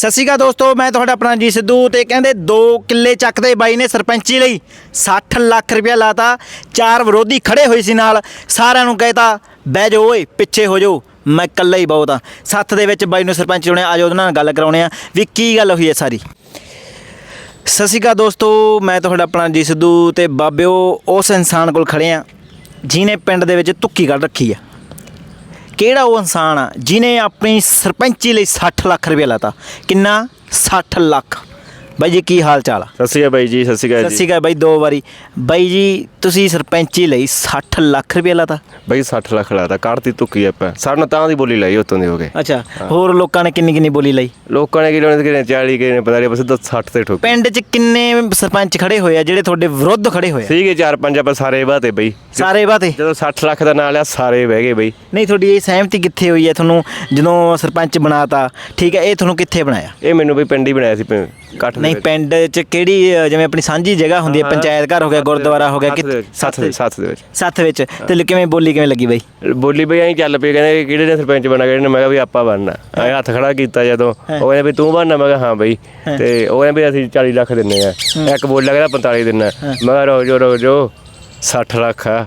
ਸਤਿ ਸ਼੍ਰੀ ਅਕਾਲ ਦੋਸਤੋ, ਮੈਂ ਤੁਹਾਡਾ ਆਪਣਾ ਜੀ ਸਿੱਧੂ ਤੇ ਕਹਿੰਦੇ 2 ਕਿੱਲੇ ਚੱਕਦੇ ਬਾਈ ਨੇ ਸਰਪੰਚੀ ਲਈ 60 ਲੱਖ ਰੁਪਇਆ ਲਾਤਾ। ਚਾਰ ਵਿਰੋਧੀ ਖੜੇ ਹੋਏ ਸੀ ਨਾਲ, ਸਾਰਿਆਂ ਨੂੰ ਕਹਿਤਾ, ਬਹਿ ਜਾਓ ਓਏ, ਪਿੱਛੇ ਹੋ ਜਾਓ, ਮੈਂ ਇਕੱਲਾ ਹੀ ਬਹੁਤ ਆ। ਸੱਥ ਦੇ ਵਿੱਚ ਬਾਈ ਨੂੰ ਸਰਪੰਚ ਚੁਣਿਆ। ਆਜੋ ਉਹਨਾਂ ਨਾਲ ਗੱਲ ਕਰਾਉਣੇ ਆ ਵੀ ਕੀ ਗੱਲ ਹੋਈ ਹੈ ਸਾਰੀ। ਸਤਿ ਸ਼੍ਰੀ ਅਕਾਲ ਦੋਸਤੋ, ਮੈਂ ਤੁਹਾਡਾ ਆਪਣਾ ਜੀ ਸਿੱਧੂ ਤੇ ਬਾਬਿਓ ਉਸ ਇਨਸਾਨ ਕੋਲ ਖੜੇ ਆ ਜਿਨੇ ਪਿੰਡ ਦੇ ਵਿੱਚ ਤੁੱਕੀ ਕੱਢ ਰੱਖੀ ਆ। ਕਿਹੜਾ ਉਹ ਇਨਸਾਨ ਆ ਜਿਨੇ ਆਪਣੀ ਸਰਪੰਚੀ ਲਈ 60 ਲੱਖ ਰੁਪਏ ਲਾਤਾ? ਕਿੰਨਾ? 60 ਲੱਖ। ਬਾਈ ਜੀ ਕੀ ਹਾਲ ਚਾਲ ਆ? ਸਤਿ ਸ਼੍ਰੀ ਅਕਾਲ ਬਾਈ ਜੀ ਸਤਿ ਸ਼੍ਰੀ ਅਕਾਲ ਸਤਿ ਜੀ। ਸ਼੍ਰੀ ਅਕਾਲ ਬਾਈ ਦੋ ਵਾਰੀ। ਬਾਈ ਜੀ ਤੁਸੀਂ ਸਰਪੰਚੀ ਲਈ 60 ਲੱਖ ਰੁਪਏ ਲਾਤਾ। ਬਾਈ 60 ਲੱਖ ਲਾਤਾ ਕੱਢਤੀ ਤੁੱਕੀ ਆਪਾਂ। ਸਾਨੂੰ ਤਾਂ ਦੀ ਬੋਲੀ ਲਾਈ ਉਤੋਂ ਦੀ ਹੋ ਗਏ ਅੱਛਾ ਹੋਰ ਲੋਕਾਂ ਨੇ ਕਿੰਨੀ ਕਿੰਨੀ ਬੋਲੀ ਲਈ? ਲੋਕਾਂ ਨੇ ਕੀ ਲਾਉਣੇ ਕਿਨੇ 40 ਕਿਨੇ ਪਤਾ ਨਹੀਂ ਬਸ ਤਾਂ 60 ਤੇ ਠੋਕ। ਪਿੰਡ 'ਚ ਕਿੰਨੇ ਸਰਪੰਚ ਖੜੇ ਹੋਏ ਆ ਜਿਹੜੇ ਤੁਹਾਡੇ ਵਿਰੁੱਧ ਖੜੇ ਹੋਏ ਆ? ਸੀਗੇ ਚਾਰ ਪੰਜ ਆਪਾਂ ਸਾਰੇ ਬਾਤੇ ਬਈ। ਸਾਰੇ ਬਾਤੇ? ਜਦੋਂ 60 ਲੱਖ ਦਾ ਨਾਂ ਲਿਆ ਸਾਰੇ ਬਹਿ ਗਏ ਬਈ। ਨਹੀਂ ਤੁਹਾਡੀ ਇਹ ਸਹਿਮਤੀ ਕਿੱਥੇ ਹੋਈ ਹੈ? ਤੁਹਾਨੂੰ ਜਦੋਂ ਸਰਪੰਚ ਬਣਾਤਾ ਠੀਕ ਹੈ ਇਹ ਤੁਹਾਨੂੰ ਕਿੱਥੇ ਬਣਾਇਆ? ਇਹ ਮੈਨੂੰ ਬਈ ਪਿੰਡ ਹੀ ਬਣਾਇਆ ਸੀ ਪਿੰ- ਦੇ ਨਹੀਂ ਵਿੱਚ। ਪਿੰਡ 'ਚ ਕਿਹੜੀ ਅ, ਜਿਵੇਂ ਆਪਣੀ ਸਾਂਝੀ ਜਗ੍ਹਾ ਹੁੰਦੀ ਹੈ ਪੰਚਾਇਤ ਘਰ ਹੋ ਗਿਆ ਗੁਰਦੁਆਰਾ ਹੋ ਗਿਆ ਸੱਥ ਦੇ ਵਿੱਚ, ਸੱਥ ਦੇ ਸੱਥ ਦੇ ਵਿੱਚ? ਸੱਥ ਵਿੱਚ। ਤੇ ਲ- ਕਿਵੇਂ ਬੋਲੀ ਕਿਵੇਂ ਲੱਗੀ ਬਾਈ? ਬੋਲੀ ਬਈ ਐਂ ਚੱਲ ਪਈ ਕਹਿੰਦੇ ਕਿਹੜੇ ਨੇ ਸਰਪੰਚ ਬਣਾ ਕਿਹੜੇ ਨੇ ਮੈਂ ਕਿਹਾ ਵੀ ਆਪਾਂ ਬਣਨਾ। ਐ ਹੱਥ ਖੜਾ ਕੀਤਾ ਜਦੋਂ। ਉਹ ਕਹਿੰਦੇ ਵੀ ਤੂੰ ਬਣਨਾ ਮੈਂ ਕਿਹਾ ਹਾਂ ਬਈ। ਤੇ ਉਹ ਕਹਿੰਦੇ ਵੀ ਅਸੀਂ 40 ਲੱਖ ਦਿੰਨੇ ਆ। ਇੱਕ ਬੋਲਿਆ ਕਹਿੰਦਾ 45 ਦਿੰਨਾ। ਮੈਂ ਕਿਹਾ ਰੋ ਜੋ ਰੋ ਜੋ 60 ਲੱਖ ਆ।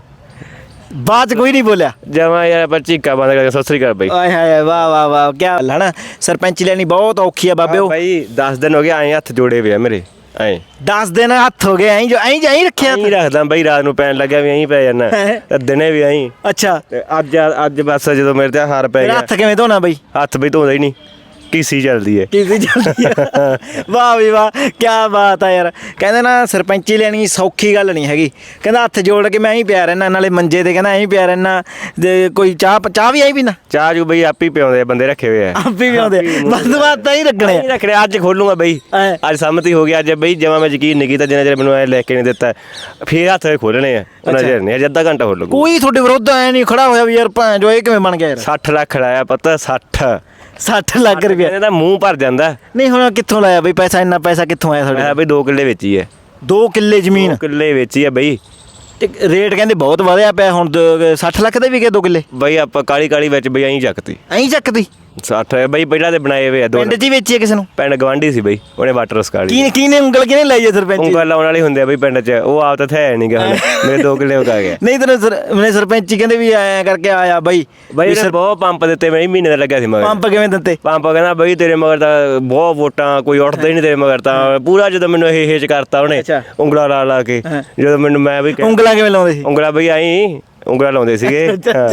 ਬਾਅਦ 'ਚ ਕੋਈ ਨਹੀਂ ਬੋਲਿਆ। ਜਮਾ ਯਾਰ ਆਪਾਂ ਚੀਕਾ ਬੰਦ ਕਰਕੇ ਸਤਿ ਸ੍ਰੀ ਅਕਾਲ ਬਈ। ਆਏ ਹਾਏ ਵਾਹ ਵਾਹ ਵਾਹ ਕੀ ਗੱਲ ਹੈ ਨਾ। ਸਰਪੰਚ ਲੈਣੀ ਬਹੁਤ ਔਖੀ ਆ ਬਾਬਿਓ। ਬਾਈ 10 ਦਿਨ ਹੋ ਗਏ ਐਂ ਹੱਥ ਜੋੜੇ ਆ ਮੇਰੇ ਐਂ 10 ਦਿਨ ਹੱਥ ਹੋ ਗਏ ਐਂ ਜੋ ਐਂ ਐਂ ਰੱਖਿਆ ਐਂ ਰੱਖਦਾ ਬਾਈ ਰਾਤ ਨੂੰ ਪੈਣ ਲੱਗਿਆ ਵੀ ਐਂ ਪੈ ਜਾਣਾ। ਤੇ ਦਿਨੇ ਵੀ ਐਂ। ਅੱਛਾ। ਤੇ ਅੱਜ ਅੱਜ ਬਸ ਜਦੋਂ ਮੇਰੇ ਤੇ ਹਾਰ ਪੈ ਗਿਆ। ਹੱਥ ਕਿਵੇਂ ਧੋਣਾ ਬਾਈ? ਹੱਥ ਬਈ ਧੋਦਾ ਹੀ ਨਹੀਂ। ਕੀਸੀ ਚੱਲਦੀ ਏ। ਕਿਸੇ ਜਲਦੀ ਵਾਹ ਵੀ ਵਾਹ ਕੀ ਬਾਤ ਆ ਯਾਰ। ਕਹਿੰਦੇ ਨਾ ਸਰਪੰਚੀ ਲੈਣੀ ਸੌਖੀ ਗੱਲ ਨਹੀਂ ਹੈਗੀ। ਕਹਿੰਦਾ ਹੱਥ ਜੋੜ ਕੇ ਮੈਂ ਐਂ ਪਿਆ ਰਹਿਣਾ ਨਾਲੇ ਮੰਜੇ ਤੇ ਕਹਿੰਦਾ ਐਂ ਪਿਆ ਰਹਿਣਾ ਤੇ ਕੋਈ ਚਾਹ ਚਾਹ ਵੀ ਐਂ ਪੀਣਾ ਚਾਹ ਜੂ ਬਈ ਆਪੀ ਪਿਆਉਂਦੇ ਆ, ਬੰਦੇ ਰੱਖੇ ਹੋਏ ਆ। ਆਪੇ ਵੀ ਆਉਂਦੇ ਬਸ ਬਾਤ ਤਾਂ ਹੀ ਰੱਖਣੇ ਨਹੀਂ ਰੱਖ ਰਿਹਾ ਅੱਜ ਖੋਲੂਗਾ ਬਈ। ਅੱਜ ਸੰਮਤੀ ਹੋ ਗਿਆ ਅੱਜ ਬਈ ਜਮਾ ਮੈਂ ਯਕੀਨ ਨਹੀਂ ਕੀਤਾ ਜਿੰਨਾ ਚਿਰ ਮੈਨੂੰ ਐ ਲੈ ਕੇ ਨਹੀਂ ਦਿੱਤਾ। ਫੇਰ ਹੱਥ ਖੋਲਣੇ ਆ ਉਹਨਾਂ ਚਿਰ ਨਹੀਂ ਅੱਜ ਅੱਧਾ ਘੰਟਾ ਖੋਲੂਗਾ ਕੋਈ ਤੁਹਾਡੇ ਵਿਰੁੱਧ ਐ ਨਹੀਂ ਖੜਾ ਹੋਇਆ ਵੀ ਯਾਰ ਭਾਂ ਜੋ ਇਹ ਕਿਵੇਂ ਬਣ ਗਿਆ ਯਾਰ? 60 ਲੱਖ ਲਾਇਆ ਪਤਾ 60 60 ਲੱਖ ਰੁਪਏ ਇਹਦਾ ਮੂੰਹ ਭਰ ਜਾਂਦਾ। ਨਹੀਂ ਹੁਣ ਕਿੱਥੋਂ ਲਾਇਆ ਬਈ? ਪੈਸਾ ਇੰਨਾ ਪੈਸਾ ਕਿੱਥੋਂ ਆਇਆ ਮੈਂ ਤੁਹਾਡੇ ਬਈ 2 ਕਿੱਲੇ ਵੇਚੀ ਐ। 2 ਕਿੱਲੇ ਜ਼ਮੀਨ। 2 ਕਿੱਲੇ ਵੇਚੀ ਐ ਬਈ। ਤੇ ਰੇਟ ਕਹਿੰਦੇ ਬਹੁਤ ਵਧਿਆ ਪਿਆ ਹੁਣ ਦ- 60 ਲੱਖ ਦੇ ਵੀ ਗਏ 2 ਕਿੱਲੇ। ਬਈ ਆਪਾਂ ਕਾਲੀ ਕਾਲੀ ਵਿੱਚ ਬਈ ਐਂ ਚੱਕਤੀ। ਐਂ ਚੱਕਦੀ 60 ਬਈ ਪਹਿਲਾਂ ਤੇ ਬਣਾਏ ਹੋਏ ਆ ਦੋ ਪਿੰਡ 'ਚ ਹੀ ਵੇਚੀ ਹੈ ਕਿਸੇ ਨੂੰ? ਪਿੰਡ ਗਵਾਂਢੀ ਸੀ ਬਈ ਉਹਨੇ ਵਾਟਰ ਸਕਾਲੀ ਕੀ ਕਿਹਨੇ ਉਂਗਲ ਕਿਹਨੇ ਲਾਈ ਹੈ ਸਰਪੰਚ? ਉਂਗਲ ਲਾਉਣ ਵਾਲੇ ਹੁੰਦੇ ਆ ਬਈ ਪਿੰਡ 'ਚ ਉਹ ਆਪ ਤਾਂ ਹੈ ਨਹੀਂ ਗਾ ਹੁਣ ਮੇਰੇ 2 ਕਿੱਲੇ ਉਗਾ ਗਿਆ ਨਹੀਂ ਤੈਨੂੰ ਸਰ ਮੈਨੇ ਸਰਪੰਚ ਹੀ ਕਹਿੰਦੇ ਵੀ ਐਂ ਕਰਕੇ ਆਇਆ ਬਾਈ। ਬਈ ਇਹਨੇ ਬਹੁਤ ਪੰਪ ਦਿੱਤੇ ਮੈਂ ਮਹੀਨੇ ਦਾ ਲੱਗਿਆ ਸੀ ਮਗਰ। ਪੰਪ ਕਿਵੇਂ ਦਿੱਤੇ? ਪੰਪ ਕਹਿੰਦਾ ਬਈ ਤੇਰੇ ਮਗਰ ਤਾਂ ਬਹੁਤ ਵੋਟਾਂ ਕੋਈ ਉੱਠਦਾ ਹੀ ਨਹੀਂ ਤੇਰੇ ਮਗਰ ਤਾਂ। ਪੂਰਾ ਜਦੋਂ ਮੈਨੂੰ ਇਹ ਹੇਜ ਕਰਤਾ ਉਹਨੇ ਅੱਛਾ। ਉਂਗਲਾ ਲਾ ਲਾ ਕੇ ਹਾਂ। ਜਦੋਂ ਮੈਨੂੰ ਮੈਂ ਵੀ ਕਹਿ- ਉਂਗਲਾਂ ਕਿਵੇਂ ਲਾਉਂਦੇ ਸੀ? ਉਂਗਲਾ ਬਈ ਆਈ। ਉਂਗਲਾ ਲਾਉਂਦੇ ਸੀਗੇ ਹਾਂ।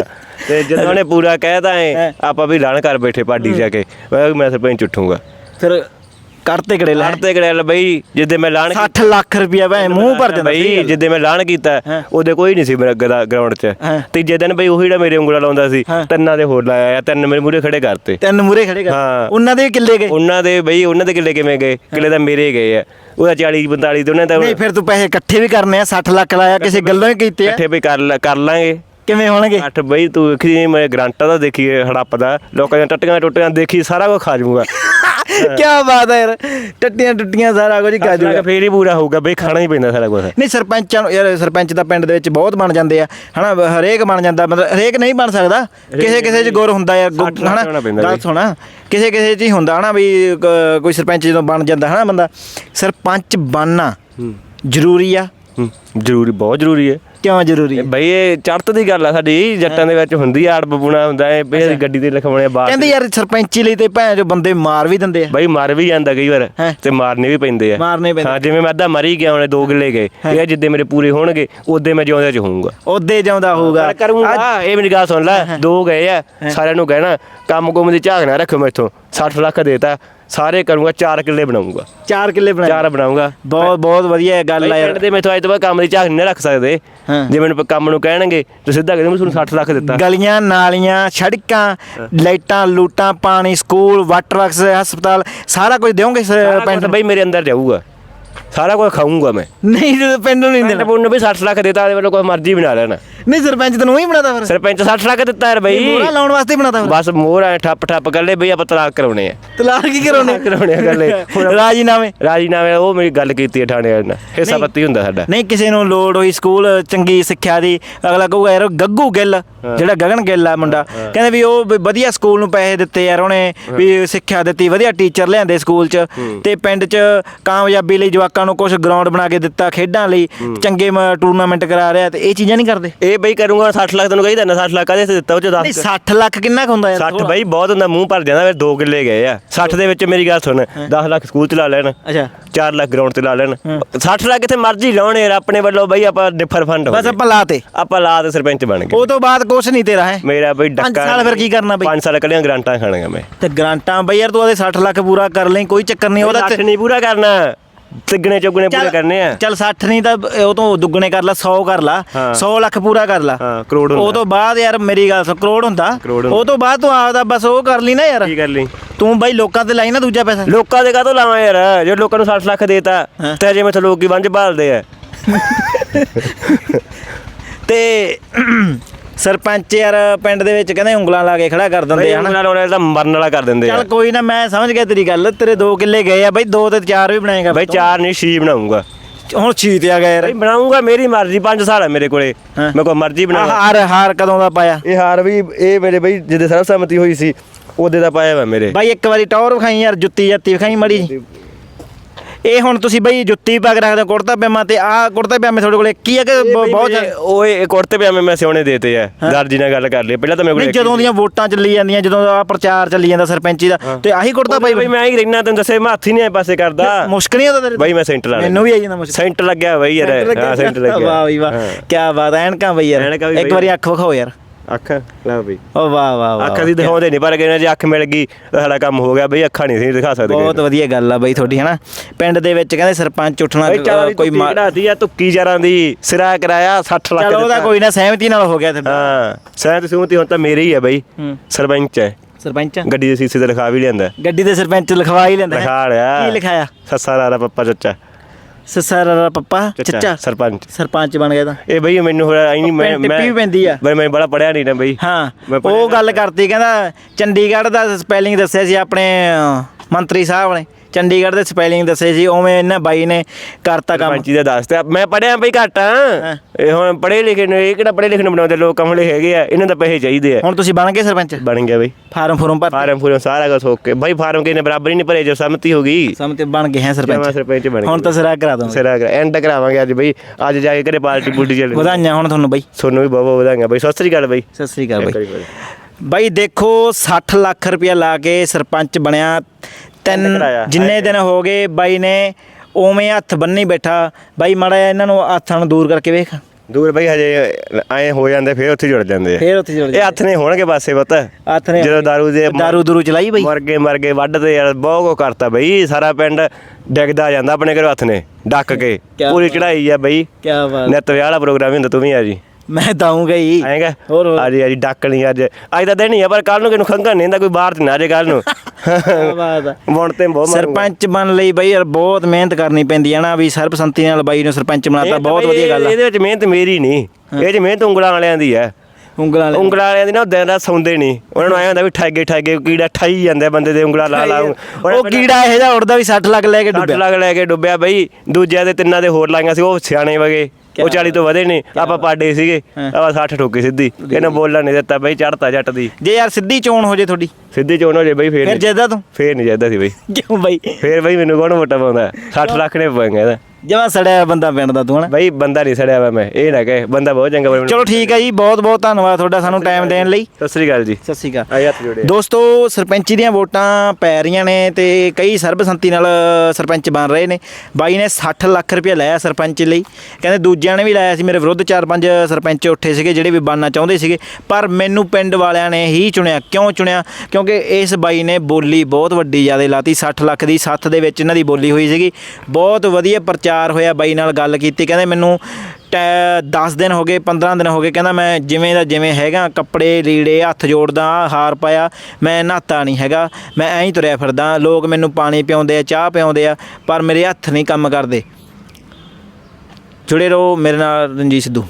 ਤੇ ਜਦੋਂ ਉਹਨੇ ਪੂਰਾ ਕਹਿਤਾ ਐ। ਆਪਾਂ ਵੀ ਰਣ ਕਰ ਬੈਠੇ ਪਾਡੀ ਜਾ ਕੇ ਮੈਂ ਕਿਹਾ ਮੈਂ ਸਰਪੰਚ ਉੱਠੂਗਾ ਫਿਰ ਕਰਤੇ ਕੜੇ ਲੈ ਲੜਤੇ ਕੜਿਆ ਬਈ ਜਿੱਦੇ ਮੈਂ ਲਾਣ 60 ਲੱਖ ਰੁਪਇਆ ਭੈ ਮੂੰਹ ਭਰ ਜਾਂਦਾ ਬਈ। ਜਿੱਦੇ ਮੈਂ ਲਾਣ ਕੀਤਾ। ਉਹਦੇ ਕੋਈ ਨਹੀਂ ਸੀ ਮੇਰਾ ਗਰਾਊਂਡ 'ਚ। ਤੀਜੇ ਦਿਨ ਬਈ ਉਹੀ ਜਿਹੜਾ ਮੇਰੇ ਉਂਗਲਾ ਲਾਉਂਦਾ ਸੀ। ਤਿੰਨਾਂ ਦੇ ਹੋਰ ਲਾਇਆ ਆ, ਤਿੰਨ ਮੇਰੇ ਮੂਰੇ ਖੜੇ ਕਰਤੇ ਤਿੰਨ ਮੂਰੇ ਖੜੇ ਕਰ ਹਾਂ। ਉਹਨਾਂ ਦੇ ਵੀ ਕਿੱਲੇ ਗਏ ਉਹਨਾਂ ਦੇ ਬਈ ਉਹਨਾਂ ਦੇ ਕਿੱਲੇ ਕਿਵੇਂ ਗਏ ਕਿੱਲੇ ਤਾਂ ਮੇਰੇ ਗਏ ਆ ਉਹਦਾ 40 45 ਤੇ ਉਹਨਾਂ ਦਾ ਨਹੀਂ ਫਿਰ ਤੂੰ ਪੈਸੇ ਇਕੱਠੇ ਵੀ ਕਰਨੇ ਆ 60 ਲੱਖ ਲਾਇਆ ਕਿਸੇ ਗੱਲੋਂ ਹੀ ਕੀਤੇ ਆ ਇਕੱਠੇ ਕਰ ਲ- ਕਰ ਲਾਂਗੇ ਕਿਵੇਂ ਹੋਣਗੇ? ਅੱਠ ਬਈ ਤੂੰ ਵੇਖੀ ਮੈਂ ਗਰੰਟਾ ਦਾ ਦੇਖੀ ਹੜੱਪ ਦਾ ਲੋਕਾਂ ਦੀਆਂ ਟੱਟੀਆਂ ਟੁੱਟੀਆਂ ਦੇਖੀ ਸਾਰਾ ਕੁਝ ਖਾ ਜਾਊਗਾ। ਕੀ ਬਾਤ ਹੈ ਯਾਰ। ਟੱਟੀਆਂ ਟੁੱਟੀਆਂ ਸਾਰਾ ਕੁਝ ਕਾਜੂ ਜੂਗਾ ਫੇਰ ਹੀ ਪੂਰਾ ਹੋਊਗਾ ਬਈ ਖਾਣਾ ਹੀ ਪੈਂਦਾ ਸਾਰਾ ਕੁਝ। ਨਹੀਂ ਸਰਪੰਚਾਂ ਨੂੰ ਯਾਰ ਸਰਪੰਚ ਤਾਂ ਪਿੰਡ ਦੇ ਵਿੱਚ ਬਹੁਤ ਬਣ ਜਾਂਦੇ ਆ। ਹਨਾ ਹਰੇਕ ਬਣ ਜਾਂਦਾ ਮਤਲਬ ਹਰੇਕ ਨਹੀਂ ਬਣ ਸਕਦਾ। ਕਿਸੇ ਕਿਸੇ 'ਚ ਗੁਰ ਹੁੰਦਾ ਯਾਰ ਹਨਾ ਗੱਲ। ਸੁਣਾ। ਕਿਸੇ ਕਿਸੇ 'ਚ ਹੀ ਹੁੰਦਾ ਹਨਾ ਵੀ ਕੋਈ ਸਰਪੰਚ ਜਦੋਂ ਬਣ ਜਾਂਦਾ ਹਨਾ ਬੰਦਾ। ਸਰਪੰਚ ਬਣਨਾ ਜ਼ਰੂਰੀ ਆ। ਜ਼ਰੂਰੀ ਬਹੁਤ ਜ਼ਰੂਰੀ ਹੈ। ਕਿਉਂ ਜ਼ਰੂਰੀ ਆ? ਬਈ ਇਹ ਚੜਤ ਦੀ ਗੱਲ ਆ ਸਾਡੀ ਜੱਟਾਂ ਦੇ ਵਿੱਚ ਹੁੰਦੀ ਆ ਅੜਬ ਬੁਣਾ ਹੁੰਦਾ ਹੈ ਬਈ ਅਸੀਂ ਗੱਡੀ ਤੇ ਲਿਖਵਾਉਣੇ ਬਾਹਰ ਕਹਿੰਦੇ ਯਾਰ ਸਰਪੰਚੀ ਲਈ ਤੇ ਭੈਣ ਜੋ ਬੰਦੇ ਮਾਰ ਵੀ ਦਿੰਦੇ ਆ। ਬਈ ਮਰ ਵੀ ਜਾਂਦਾ ਕਈ ਵਾਰ ਹੈਂ। ਤੇ ਮਾਰਨੇ ਵੀ ਪੈਂਦੇ ਆ। ਮਾਰਨੇ ਪੈਂਦੇ। ਹਾਂ ਜਿਵੇਂ ਮੈਂ ਅੱਧਾ ਮਰ ਹੀ ਗਿਆ ਉਹਨੇ ਦੋ ਗਿੱਲੇ ਗਏ ਇਹ ਜਿੱਦੇ ਮੇਰੇ ਪੂਰੇ ਹੋਣਗੇ ਉਦੋਂ ਮੈਂ ਜਿਉਂਦਾ ਚ ਹੋਊਗਾ। ਉਹਦੇ ਜਾਉਂਦਾ ਹੋਊਗਾ। ਕਰੂੰਗਾ ਇਹ ਮੇਰੀ ਗੱਲ ਸੁਣ ਲੈ ਦੋ ਗਏ ਆ ਸਾਰਿਆਂ ਨੂੰ ਕਹਿਣਾ ਕੰਮ ਕੁਮ ਦੀ ਝਾਕ ਨਾ ਰੱਖੋ ਮੈਥੋਂ 60 ਲੱਖ ਦੇਤਾ। ਸਾਰੇ ਕਰੂੰਗਾ 4 ਕਿੱਲੇ ਬਣਾਉਂਗਾ। 4 ਕਿੱਲੇ ਬਣਾਏ। ਚਾਰ ਬਣਾਉਂਗਾ। ਬਹੁਤ ਬਹੁਤ ਵਧੀਆ ਗੱਲ ਆ ਯਾਰ। ਪਿੰਡ ਦੇ ਮੈਥੋਂ ਅੱਜ ਤੋਂ ਬਾਅਦ ਕੰਮ ਦੀ ਝਾਕ ਨਹੀਂ ਰੱਖ ਸਕਦੇ। ਹਾਂ। ਜੇ ਮੈਨੂੰ ਕੰਮ ਨੂੰ ਕਹਿਣਗੇ ਤੇ ਸਿੱਧਾ ਕਹਿੰਦੇ ਮੈਂ ਤੁਹਾਨੂੰ 60 ਲੱਖ ਦਿੱਤਾ। ਗਲੀਆਂ ਨਾਲੀਆਂ ਸੜਕਾਂ ਲਾਈਟਾਂ ਲੂਟਾਂ ਪਾਣੀ ਸਕੂਲ ਵਾਟਰ ਵਰਕਸ ਹਸਪਤਾਲ ਸਾਰਾ ਕੁਝ ਦਿਓਗੇ ਸਾਰਾ ਪਿੰਡ ਬਈ ਮੇਰੇ ਅੰਦਰ ਜਾਊਗਾ। ਸਾਰਾ ਕੁਝ ਖਾਊਂਗਾ ਮੈਂ। ਨਹੀਂ ਜਦੋਂ ਪਿੰਡ ਨੂੰ ਨਹੀਂ ਪਿੰਡ ਦੇਣਾ ਪੁੰਨ ਵੀ 60 ਲੱਖ ਦੇਤਾ ਉਹਦੇ ਵੱਲੋਂ ਕੋਈ ਮਰਜ਼ੀ ਬਣਾ ਲੈਣਾ। ਨਹੀਂ ਸਰਪੰਚ ਤੈਨੂੰ ਹੀ ਬਣਾਤਾ ਫਿਰ। ਸਰਪੰਚ 60 ਲੱਖ ਦਿੱਤਾ ਯਾਰ ਬਈ। ਮੋਹਰਾ ਲਾਉਣ ਵਾਸਤੇ ਹੀ ਫਿਰ। ਬਸ ਮੋਹਰ ਐ ਠੱਪ ਠੱਪ ਕੱਲੇ ਬਈ ਆਪਾਂ ਤਲਾਕ ਕਰਾਉਣੇ ਆ। ਤਲਾਕ ਕੀ ਕਰਾਉਣੇ ਕਰਾਉਣੇ ਆ ਗੱਲੇ ਰਾਜੀਨਾਮੇ। ਰਾਜੀਨਾਮੇ ਉਹ ਮੇਰੀ ਗੱਲ ਕੀਤੀ ਹੈ ਥਾਣੇ ਵਾਲੇ ਨਾਲ। ਹਿੱਸਾ। ਪੱਤੀ ਹੁੰਦਾ ਸਾਡਾ। ਨਹੀਂ ਕਿਸੇ ਨੂੰ ਲੋੜ ਹੋਈ ਸਕੂਲ ਚੰਗੀ ਸਿੱਖਿਆ ਦੀ ਅਗਲਾ ਕਹੂਗਾ ਯਾਰ ਗੱਗੂ ਗਿੱਲ ਜਿਹੜਾ ਗਗਨ ਗਿੱਲ ਆ ਮੁੰਡਾ। ਕਹਿੰਦੇ ਵੀ ਉਹ ਵਧੀਆ ਸਕੂਲ ਨੂੰ ਪੈਸੇ ਦਿੱਤੇ ਯਾਰ ਉਹਨੇ ਵੀ ਸਿੱਖਿਆ ਦਿੱਤੀ ਵਧੀਆ ਟੀਚਰ ਲਿਆਂਦੇ ਸਕੂਲ 'ਚ। ਤੇ ਪਿੰਡ 'ਚ ਕਾਮਯਾਬੀ ਲਈ ਜਵਾਕਾਂ ਨੂੰ ਕੁਝ ਗਰਾਊਂਡ ਬਣਾ ਕੇ ਦਿੱਤਾ ਖੇਡਾਂ ਲਈ ਚੰਗੇ ਟੂਰਨਾਮੈਂਟ ਕਰਾ ਰਿਹਾ ਤੇ ਇਹ ਚੀਜ਼ਾਂ ਨਹੀਂ ਕਰਦੇ? ਇਹ ਬਈ ਕਰੂੰਗਾ 60 ਲੱਖ ਤੈਨੂੰ ਕਹੀਦਾ ਨਾ 60 ਲੱਖ ਕਾਹਦੇ ਸੇ ਦਿੱਤਾ ਉਹ ਚ ਨਹੀਂ 10 60 ਲੱਖ ਕਿੰਨਾ ਹੁੰਦਾ ਯਾਰ 60 ਬਈ ਬਹੁਤ ਹੁੰਦਾ ਮੂੰਹ ਭਰ ਜਾਂਦਾ ਫਿਰ 2 ਕਿੱਲੇ ਗਏ ਆ। 60 ਦੇ ਵਿੱਚ ਮੇਰੀ ਗੱਲ ਸੁਣ 10 ਲੱਖ ਸਕੂਲ ਚ ਲਾ ਲੈਣ ਅੱਛਾ। 4 ਲੱਖ ਗਰਾਊਂਡ ਤੇ ਲਾ ਲੈਣ। 60 ਲੱਖ ਕਿਥੇ ਮਰਜ਼ੀ ਲਾਉਣ ਯਾਰ ਆਪਣੇ ਵੱਲੋਂ ਬਈ ਆਪਾਂ ਡਿਫਰ ਫੰਡ ਹੋ ਬਸ। ਆਪਾਂ ਲਾਤੇ ਆਪਾਂ ਲਾ ਤੇ ਸਰਪੰਚ ਬਣ ਗਏ। ਉਹ ਤੋਂ ਬਾਅਦ ਕੁਛ ਨਹੀਂ ਤੇਰਾ ਹੈ। ਮੇਰਾ ਬਈ ਡੱਕਾ ਸਾਲ ਫਿਰ ਕੀ ਕਰਨਾ ਬਈ? 5 ਸਾਲ ਕੱਲੀਆਂ ਗਰਾਂਟਾਂ ਖਾਣੀਆਂ ਮੈਂ। ਤੇ ਗਰਾਂਟਾਂ ਬਈ ਯਾਰ ਤੂੰ ਉਹਦੇ 60 ਲੱਖ ਪੂਰਾ ਕਰ ਲਈ ਕੋਈ ਚੱਕਰ ਨਹੀਂ ਉਹਦਾ ਉਹਦਾ ਨਹੀਂ ਪੂਰਾ ਕਰਨਾ। ਤਿੱਗਣੇ ਚੁਗਣੇ ਪੂਰੇ ਕਰਨੇ ਆ ਚੱਲ 60 ਨਹੀਂ ਤਾਂ ਉਹ ਤੋਂ ਦੁੱਗਣੇ ਕਰ ਲਾ 100 ਕਰ ਲਾ ਹਾਂ। 100 ਲੱਖ ਪੂਰਾ ਕਰ ਲਾ ਹਾਂ, ਕਰੋੜ ਹੁੰਦਾ। ਉਹ ਤੋਂ ਬਾਅਦ ਯਾਰ ਮੇਰੀ ਗੱਲ ਸੁਣ ਕਰੋੜ ਹੁੰਦਾ। ਉਹ ਤੋਂ ਬਾਅਦ ਤੂੰ ਆਪਦਾ ਬਸ ਉਹ ਕਰ ਲਈ ਨਾ ਯਾਰ ਕੀ ਕਰ ਲਈ ਤੂੰ ਬਾਈ ਲੋਕਾਂ ਤੇ ਲਾਈ ਨਾ ਦੂਜਾ ਪੈਸਾ ਲੋਕਾਂ ਦੇ ਕਾਹਤੋਂ ਲਾਵਾਂ ਯਾਰ ਜੇ ਲੋਕਾਂ ਨੂੰ 60 ਲੱਖ ਦੇਤਾ। ਤੇ ਅਜੇ ਮੈਥੋਂ ਲੋਕੀ ਵੰਜ ਭਾਲਦੇ ਆ ਤੇ ਸਰਪੰਚ ਯਾਰ ਪਿੰਡ ਦੇ ਵਿੱਚ ਕਹਿੰਦੇ ਉਂਗਲਾਂ ਲਾ ਕੇ ਖੜਾ ਕਰ ਦਿੰਦੇ ਬਈ ਆ ਨਾ ਉਹਨਾਂ ਲਾਉਣੇ ਤਾਂ ਮਰਨ ਵਾਲਾ ਕਰ ਦਿੰਦੇ ਚੱਲ ਕੋਈ ਨਾ ਮੈਂ ਸਮਝ ਗਿਆ ਤੇਰੀ ਗੱਲ। ਤੇਰੇ 2 ਕਿੱਲੇ ਗਏ ਆ ਬਾਈ 2 ਤੇ 4 ਵੀ ਬਣਾਏਗਾ ਬਈ ਚਾਰ ਨਹੀਂ ਛੀ ਬਣਾਉਂਗਾ। ਹੁਣ ਛੀਤ ਆ ਗਿਆ ਯਾਰ। ਬਣਾਉਂਗਾ ਮੇਰੀ ਮਰਜ਼ੀ 5 ਸਾਲ ਹੈ ਮੇਰੇ ਕੋਲੇ। ਮੈਂ ਕੋਈ ਮਰਜ਼ੀ ਬਣਾ ਹਾਰ ਹਾਰ ਕਦੋਂ ਦਾ ਪਾਇਆ? ਇਹ ਹਾਰ ਵੀ ਇਹ ਮੇਰੇ ਬਈ ਜਿਹਦੇ ਸਰਬਸੰਮਤੀ ਹੋਈ ਸੀ ਉਹਦੇ ਦਾ ਪਾਇਆ ਵਾ ਮੇਰੇ। ਬਾਈ ਇੱਕ ਵਾਰੀ ਟੌਰ ਵਿਖਾਈ ਯਾਰ ਜੁੱਤੀ ਜੱਤੀ ਵਿਖਾਈ ਮੜੀ ਇਹ ਹੁਣ ਤੁਸੀਂ ਬਈ ਜੁੱਤੀ ਪਾ ਕੇ ਰੱਖਦੇ ਹੋ ਕੁੜਤਾ ਪਜਾਮਾ ਤੇ ਆਹ ਕੁੜਤਾ ਪਜਾਮੇ ਤੁਹਾਡੇ ਕੋਲ ਇੱਕ ਹੀ ਆ ਕਿ ਬ- ਬਹੁਤ ਇਹ ਕੁੜਤੇ ਪਜਾਮੇ ਮੈਂ ਸਿਉਣੇ ਦੇਤੇ ਆ ਦਰਜੀ ਨਾਲ ਗੱਲ ਕਰ ਲਈ ਪਹਿਲਾਂ ਤਾਂ ਮੇਰੇ ਕੋਲ ਨਹੀਂ ਜਦੋਂ ਦੀਆਂ ਵੋਟਾਂ ਚੱਲੀ ਜਾਂਦੀਆਂ ਜਦੋਂ ਆ ਪ੍ਰਚਾਰ ਚੱਲੀ ਜਾਂਦਾ ਸਰਪੰਚੀ ਦਾ ਤੇ ਆਹੀ ਕੁੜਤਾ ਪਾਈ ਬਈ ਮੈਂ ਹੀ ਰਹਿਣਾ ਤੈਨੂੰ ਦੱਸੇ ਮੈਂ ਹੱਥ ਹੀ ਨਹੀਂ ਆਏ ਪਾਸੇ ਕਰਦਾ। ਮੁਸ਼ਕ ਨਹੀਂ ਹੁੰਦਾ ਤੇਰੇ ਬਈ ਮੈਂ ਸੈਂਟਰ ਵਾਲਾ ਮੈਨੂੰ ਵੀ ਆਈ ਜਾਂਦਾ ਮੁਸ਼ਕ। ਸੈਂਟਰ ਲੱਗਿਆ ਬਈ ਯਾਰ ਹਾਂ ਸੈਂਟਰ ਲੱਗਿਆ। ਵਾਹ ਬਈ ਵਾਹ। ਹਾਂ। ਕੀ ਬਾਤ ਐਨਕਾਂ ਬਈ ਯਾਰ। ਐਨਕਾਂ ਵੀ ਇੱਕ ਬਈ। ਵਾਰੀ ਅੱਖ ਵਿਖਾਓ ਯਾਰ। ਅੱਖ ਲੈ ਬਈ ਓ ਵਾਹ ਵਾਹ ਵਾਹ। ਅੱਖ ਦੀ ਦਿਖਾਉਂਦੇ ਨਹੀਂ ਪਰ ਕਹਿੰਦੇ ਜੇ ਅੱਖ ਮਿਲ ਗਈ ਤਾਂ ਸਾਡਾ ਕੰਮ ਹੋ ਗਿਆ ਬਈ ਅੱਖਾਂ ਨਹੀਂ ਸੀ ਦਿਖਾ ਸਕਦੇ ਬਹੁਤ ਵਧੀਆ ਗੱਲ ਆ ਬਈ ਤੁਹਾਡੀ ਹਨਾ? ਪਿੰਡ ਦੇ ਵਿੱਚ ਕਹਿੰਦੇ ਸਰਪੰਚ ਉੱਠਣਾ ਕੋਈ ਕੋਈ ਮਾ- ਮਾੜਾਤੀ ਆ ਤੁੱਕੀ ਜਰਾਂ ਦੀ। ਸਿਰਾ ਕਰਾਇਆ 60 ਲੱਖ ਚਲ ਉਹਦਾ। ਕੋਈ ਨਾ ਸਹਿਮਤੀ ਨਾਲ ਹੋ ਗਿਆ ਤੁਹਾਡਾ। ਹਾਂ ਸਹਿਤ ਸੂਮਤੀ ਹੁਣ ਤਾਂ ਮੇਰੀ ਹੀ ਹੈ ਬਈ। ਸਰਪੰਚ ਹੈ। ਸਰਪੰਚ? ਗੱਡੀ ਦੇ ਸੀਸੇ ਤੇ ਲਿਖਾ ਵੀ ਲਿਆਂਦਾ। ਗੱਡੀ ਦੇ ਸਰਪੰਚ ਲਿਖਵਾ ਹੀ ਲੈਂਦਾ। ਲਿਖਾ ਲਿਆ। ਕੀ ਲਿਖਾਇਆ? ਸੱਸਾ ਰਾਰਾ ਪੱਪਾ ਚੱਚਾ। ਸਸਰਾ ਪੱਪਾ ਚੱਚਾ ਸਰਪੰਚ। ਸਰਪੰਚ ਬਣ ਗਿਆ ਤਾਂ। ਇਹ ਬਈ ਮੈਨੂੰ ਹੁਣ ਆਈ ਨਹੀਂ ਮੈਂ ਟਿੱਪੀ ਮੈਂ ਵੀ ਪੈਂਦੀ ਆ। ਬਈ ਮੈਂ ਬੜਾ ਪੜਿਆ ਨਹੀਂ ਨਾ ਬਈ। ਹਾਂ ਉਹ ਗੱਲ ਕਰਤੀ ਕਹਿੰਦਾ ਚੰਡੀਗੜ੍ਹ ਦਾ ਸਪੈਲਿੰਗ ਦੱਸਿਆ ਸੀ ਆਪਣੇ ਮੰਤਰੀ ਸਾਹਿਬ ਨੇ ਚੰਡੀਗੜ੍ਹ ਦੇ ਸਪੈਲਿੰਗ ਦੱਸੇ ਸੀ ਉਵੇਂ ਇਹਨਾਂ ਬਾਈ ਨੇ ਕਰਤਾ ਕੰਮ। ਸਰਪੰਚੀ ਦਾ ਦੱਸ ਤੇ ਮੈਂ ਪੜਿਆ ਬਈ ਘੱਟ ਆ। ਹਾਂ। ਇਹ ਹੁਣ ਪੜੇ ਲਿਖੇ ਨੇ ਇਹ ਕਿਹੜਾ ਪੜੇ ਲਿਖੇ ਨੂੰ ਬਣਾਉਂਦੇ? ਲੋਕ ਕਮਲੇ ਹੈਗੇ ਆ ਇਹਨਾਂ ਦਾ ਪੈਸੇ ਚਾਹੀਦੇ ਆ। ਹੁਣ ਤੁਸੀਂ ਬਣ ਗਏ ਸਰਪੰਚ? ਬਣ ਗਿਆ ਬਈ। ਫਾਰਮ ਫੁਰਮ ਭਰ ਫਾਰਮ ਫੂਰਮ ਸਾਰਾ ਕੁਝ ਹੋ ਕੇ। ਬਈ ਫਾਰਮ ਕਿਨੇ ਬਰਾਬਰ ਹੀ ਨਹੀਂ ਭਰੇ ਜੋ ਸੰਮਤੀ ਹੋ ਗਈ। ਸਮਝ ਬਣ ਗਏ ਹੈ ਜਮਾ ਸਰਪੰਚ ਸਰਪੰਚ ਬਣ ਹੁਣ ਤਾਂ ਸਿਰਾ ਕਰਾ ਦਵਾਂਗੇ ਸਿਰਾ ਐਂਡ ਕਰਾਵਾਂਗੇ ਅੱਜ ਬਈ। ਅੱਜ ਜਾ ਕੇ ਘਰੇ ਪਾਰਟੀ ਪੁਲਟੀ ਚੱਲ ਵਧਾਈਆਂ ਹੁਣ ਤੁਹਾਨੂੰ ਬਾਈ। ਤੁਹਾਨੂੰ ਵੀ ਬਹੁਤ ਬਹੁਤ ਵਧਾਈਆਂ ਬਈ। ਸਤਿ ਸ੍ਰੀ ਅਕਾਲ ਬਈ। ਸਤਿ ਸ੍ਰੀ ਅਕਾਲ ਬਾਈ। ਬਾਈ ਦੇਖੋ 60 ਲੱਖ ਰੁਪਇਆ ਲਾ ਕੇ ਸਰਪੰਚ ਬਣਿਆ। ਤਿੰਨ ਕਰਾਇਆ। ਜਿੰਨੇ ਦਿਨ ਹੋ ਗਏ ਬਾਈ ਨੇ ਉਵੇਂ ਹੱਥ ਬੰਨੀ ਬੈਠਾ। ਬਾਈ ਮਾੜਾ ਜਿਹਾ ਇਹਨਾਂ ਨੂੰ ਹੱਥਾਂ ਨੂੰ ਦੂਰ ਕਰਕੇ ਵੇਖ। ਦੂਰ ਬਈ ਹਜੇ ਐ ਹੋ ਜਾਂਦੇ ਫੇਰ ਉੱਥੇ ਜੁੜ ਜਾਂਦੇ। ਆ ਫੇਰ ਉੱਥੇ ਜੁੜ ਇਹ ਹੱਥ ਨੇ ਹੋਣਗੇ ਪਾਸੇ ਪਤਾ। ਹੱਥ ਨੇ ਜਦੋਂ ਦਾਰੂ ਦੇ ਦਾਰੂ ਦੂਰੂ ਚਲਾਈ ਬਾਈ। ਮਰ ਗਏ ਮਰ ਗਏ ਵੱਢ ਤੇ ਯਾਰ ਬਹੁਤ ਕੋ ਕਰਤਾ ਬਈ। ਸਾਰਾ ਪਿੰਡ ਡਿੱਗਦਾ ਜਾਂਦਾ ਆਪਣੇ ਘਰੋਂ ਹੱਥ ਨੇ ਡੱਕ ਕੇ ਕਿਆ ਪੂਰੀ ਚੜਾਈ ਆ ਬਈ। ਕੀ ਬਾਤ ਨਿੱਤ ਵਿਆਹ ਵਾਲਾ ਪ੍ਰੋਗਰਾਮ ਹੀ ਹੁੰਦਾ ਤੂੰ ਵੀ ਆ ਜੀ। ਮੈਂ ਦਊਂਗਾ ਹੀ ਆਏਗਾ ਹੋਰ ਹੋਰ। ਅੱਜ ਅੱਜ ਡੱਕ ਨਹੀਂ ਅੱਜ। ਅੱਜ ਦਾ ਦਿਨ ਹੀ ਆ ਪਰ ਕੱਲ ਨੂੰ ਕਿਨੂੰ ਖੰਘਣ ਨਹੀਂ ਕੋਈ ਬਾਹਰ ਤੇ ਨਾ ਜੇ ਕੱਲ ਨੂੰ। ਕਿਆ ਬਾਤ ਆ। ਵਣ ਤੇ ਬਹੁਤ ਮਾਰੂੰਗਾ। ਸਰਪੰਚ ਬਣ ਲਈ ਬਾਈ ਯਾਰ ਬਹੁਤ ਮਿਹਨਤ ਕਰਨੀ ਪੈਂਦੀ ਹੈ ਨਾ ਵੀ ਸਰਬਸੰਮਤੀ ਨਾਲ ਬਾਈ ਨੂੰ ਸਰਪੰਚ ਬਣਾਤਾ ਬਹੁਤ ਬਈ ਵਧੀਆ ਗੱਲ ਆ। ਇਹਦੇ ਵਿੱਚ ਮਿਹਨਤ ਮੇਰੀ ਨਹੀਂ। ਇਹ ਚ ਮਿਹਨਤ ਉਂਗਲਾਂ ਵਾਲਿਆਂ ਦੀ ਹੈ ਉਂਗਲਾਂ ਵਾਲੇ ਉਂਗਲਾਂ ਵਾਲਿਆਂ ਦੀ ਨਾ ਉਹ ਦਿਨ ਰਾਤ ਸੌਂਦੇ ਨਹੀਂ। ਉਹਨਾਂ ਨੂੰ ਐ ਹੁੰਦਾ ਵੀ ਠਾਗੇ ਠਾਗੇ ਕੀੜਾ ਠਾਈ ਜਾਂਦੇ ਬੰਦੇ ਦੇ ਉਂਗਲਾਂ ਲਾ ਲਾ। ਉਹ ਕੀੜਾ ਇਹ ਜਿਹਾ ਉੜਦਾ ਵੀ 60 ਲੱਖ ਲੈ ਕੇ ਡੁੱਬ ਡੁੱਬਿਆ। ਲੱਗ ਲੈ ਕੇ ਡੁੱਬਿਆ ਬਈ। ਦੂਜਿਆਂ ਦੇ ਤਿੰਨਾਂ ਦੇ ਹੋਰ ਲਾਈਆਂ ਸੀ ਉਹ ਸਿਆਣੇ ਵਗੇ। ਉਹ 40 ਤੋਂ ਵਧੇ ਨੇ ਆਪਾਂ ਪਾਡੇ ਸੀਗੇ। ਆਪਾਂ 60 ਠੋਕੇ ਸਿੱਧੀ। ਇਹਨੇ ਬੋਲਣ ਨਹੀਂ ਦਿੱਤਾ ਬਈ ਚੜਤਾ ਜੱਟ ਦੀ। ਜੇ ਯਾਰ ਸਿੱਧੀ ਚੋਣ ਹੋ ਜੇ ਤੁਹਾਡੀ ਸਿੱਧੀ ਚੋਣ ਹੋ ਜੇ ਬਈ ਫੇਰ ਫਿਰ ਜਿੱਦਾਂ ਤੂੰ? ਫੇਰ ਨਹੀਂ ਜਾਂਦਾ ਸੀ ਬਈ। ਕਿਉਂ ਬਾਈ? ਫੇਰ ਬਈ ਮੈਨੂੰ ਕੌਣ ਵੋਟਾਂ ਪਾਉਂਦਾ? 60 ਲੱਖ ਨੇ ਪਾਏਗਾ ਇਹਦਾ। ਜਮਾ ਸੜਿਆ ਬੰਦਾ ਪਿੰਡ ਦਾ ਤੂੰ ਹਨਾ? ਬਈ ਬੰਦਾ ਨਹੀਂ ਸੜਿਆ ਵਾ ਮੈਂ ਇਹ ਨਾ ਕਹੇ ਬੰਦਾ ਬਹੁਤ ਚੰਗਾ ਬਈ ਚਲੋ ਠੀਕ ਹੈ ਜੀ ਬਹੁਤ ਬਹੁਤ ਧੰਨਵਾਦ ਤੁਹਾਡਾ ਸਾਨੂੰ ਟਾਈਮ ਦੇਣ ਲਈ। ਸਤਿ ਸ੍ਰੀ ਅਕਾਲ ਜੀ। ਸਤਿ ਸ਼੍ਰੀ ਅਕਾਲ। ਆਏ ਹੱਥ ਜੋੜੇ। ਦੋਸਤੋ ਸਰਪੰਚੀ ਦੀਆਂ ਵੋਟਾਂ ਪੈ ਰਹੀਆਂ ਨੇ ਤੇ ਕਈ ਸਰਬਸੰਮਤੀ ਨਾਲ ਸਰਪੰਚ ਬਣ ਰਹੇ ਨੇ। ਬਾਈ ਨੇ 60 ਲੱਖ ਰੁਪਏ ਲਾਇਆ ਸਰਪੰਚ ਲਈ। ਕਹਿੰਦੇ ਦੂਜਿਆਂ ਨੇ ਵੀ ਲਾਇਆ ਸੀ ਮੇਰੇ ਵਿਰੁੱਧ ਚਾਰ ਪੰਜ ਸਰਪੰਚ ਉੱਠੇ ਸੀਗੇ ਜਿਹੜੇ ਵੀ ਬਣਨਾ ਚਾਹੁੰਦੇ ਸੀਗੇ। ਪਰ ਮੈਨੂੰ ਪਿੰਡ ਵਾਲਿਆਂ ਨੇ ਹੀ ਚੁਣਿਆ। ਕਿਉਂ ਚੁਣਿਆ? ਕਿਉਂਕਿ ਇਸ ਬਾਈ ਨੇ ਬੋਲੀ ਬਹੁਤ ਵੱਡੀ ਜ਼ਿਆਦਾ ਲਾਤੀ। 60 ਲੱਖ ਦੀ 7 ਦੇ ਵਿੱਚ ਇਹਨਾਂ ਦੀ ਬੋਲੀ ਹੋਈ ਸੀਗੀ। ਬਹੁਤ ਵਧੀਆ ਪ੍ਰਚਾਰ ਹੋਇਆ ਬਾਈ ਨਾਲ ਗੱਲ ਕੀਤੀ, ਕਹਿੰਦੇ ਮੈਨੂੰ 10 ਦਿਨ ਹੋ ਗਏ 15 ਦਿਨ ਹੋ ਗਏ, ਕਹਿੰਦਾ ਮੈਂ ਜਿਵੇਂ ਦਾ ਜਿਵੇਂ ਹੈਗਾ, ਕੱਪੜੇ ਲੀੜੇ, ਹੱਥ ਜੋੜਦਾ, ਹਾਰ ਪਾਇਆ, ਮੈਂ ਨਹਾਤਾ ਨਹੀਂ ਹੈਗਾ, ਮੈਂ ਐਂ ਹੀ ਤੁਰਿਆ ਫਿਰਦਾ, ਲੋਕ ਮੈਨੂੰ ਪਾਣੀ ਪਿਆਉਂਦੇ ਆ, ਚਾਹ ਪਿਆਉਂਦੇ ਆ, ਪਰ ਮੇਰੇ ਹੱਥ ਨਹੀਂ ਕੰਮ ਕਰਦੇ। ਜੁੜੇ ਰਹੋ ਮੇਰੇ ਨਾਲ ਰਣਜੀਤ ਸਿੱਧੂ।